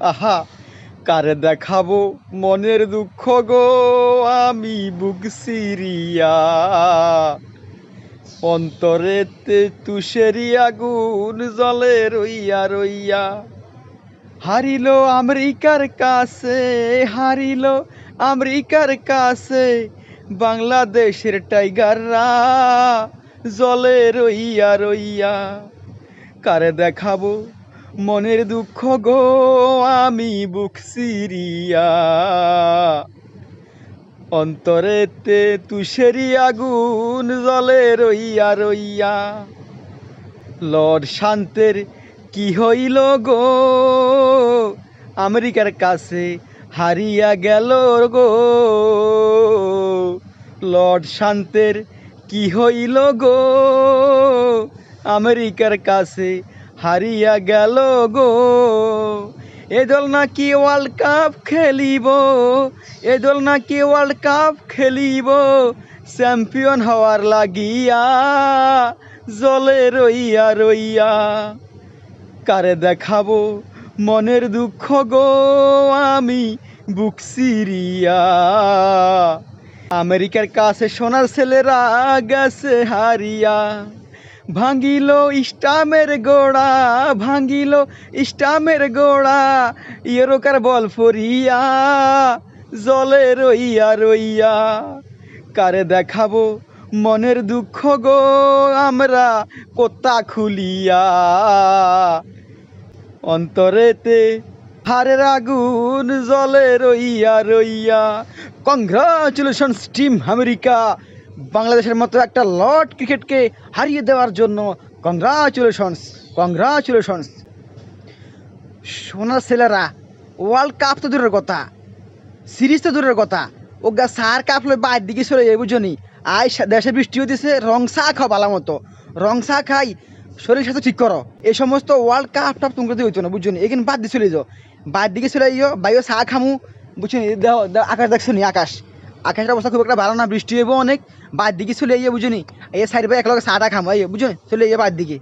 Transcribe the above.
আহা, কারে দেখাবো মনের দুঃখ গো? আমি বুক সিরিয়া। অন্তরেতে তুষেরি আগুন জলে রইয়া রইয়া। হারিল আমেরিকার কাছে, হারিল আমেরিকার কাছে, বাংলাদেশের টাইগাররা জলে রইয়া রইয়া। কারে দেখাবো মনের দুঃখ গো, আমি বুক সিরিয়া। অন্তরেতে তুষেরি আগুন জলে রইয়া রইয়া। লর্ড শান্তের কি হইল গো? আমেরিকার কাছে হারিয়া গেল গো। লর্ড শান্তের কি হইল গো? আমেরিকার কাছে হারিয়া গেল গো। এ দল নাকি ওয়ার্ল্ড কাপ খেলিব, এ দল নাকি ওয়ার্ল্ড কাপ খেলিব। চ্যাম্পিয়ন হওয়ার লাগিয়া, জলে রইয়া রইয়া। কারে দেখাবো মনের দুঃখ গো আমি বুক সিরিয়া আমেরিকার কাছে সোনার ছেলেরা গেছে হারিয়া। ভাঙ্গিল ইস্টামের গোড়া, ভাঙ্গিল ইস্টামের গোড়া, ইয়েরোকার বল ফরিয়া, জলে রইয়া রইয়া। কারে দেখাবো মনের দুঃখ গো আমরা কোথা খুলিয়া? অন্তরেতে হারের আগুন, জলে রইয়া রইয়া। কংগ্রাচুলেশনস টিম আমেরিকা বাংলাদেশের মতো একটা লর্ড ক্রিকেটকে হারিয়ে দেওয়ার জন্য কংগ্রাচুলেশনস কংগ্রাচুলেশনস সোনার ছেলেরা ওয়ার্ল্ড কাপ তো দূরের কথা সিরিজ তো দূরের কথা। ও গা সার কাপ লই বাইর দিকে চলে যাই বুঝনি সা- দেশে বৃষ্টি হইতেছে, রং চা খাও ভালো মতো। রং চা খাই, শরীর স্বাস্থ্য ঠিক করো। এই সমস্ত ওয়ার্ল্ড কাপ টাপ তুমি করতে হইতো না, বুঝছ এখানে বাদ দিয়ে চলে যাও। বাদ দিকে চলে যাইও বাইও চা খামু, বুঝছ দেহ দেহ- আকাশ দেখছ নি? আকাশ। আকাশের অবস্থা খুব একটা ভালো না, বৃষ্টি হইব অনেক বাদ দিকে চলে যাইও বুঝছ এই সাইড ভাই একলগে চাটা খামো এই বুঝছ চলে যাইও বাদ দিকে।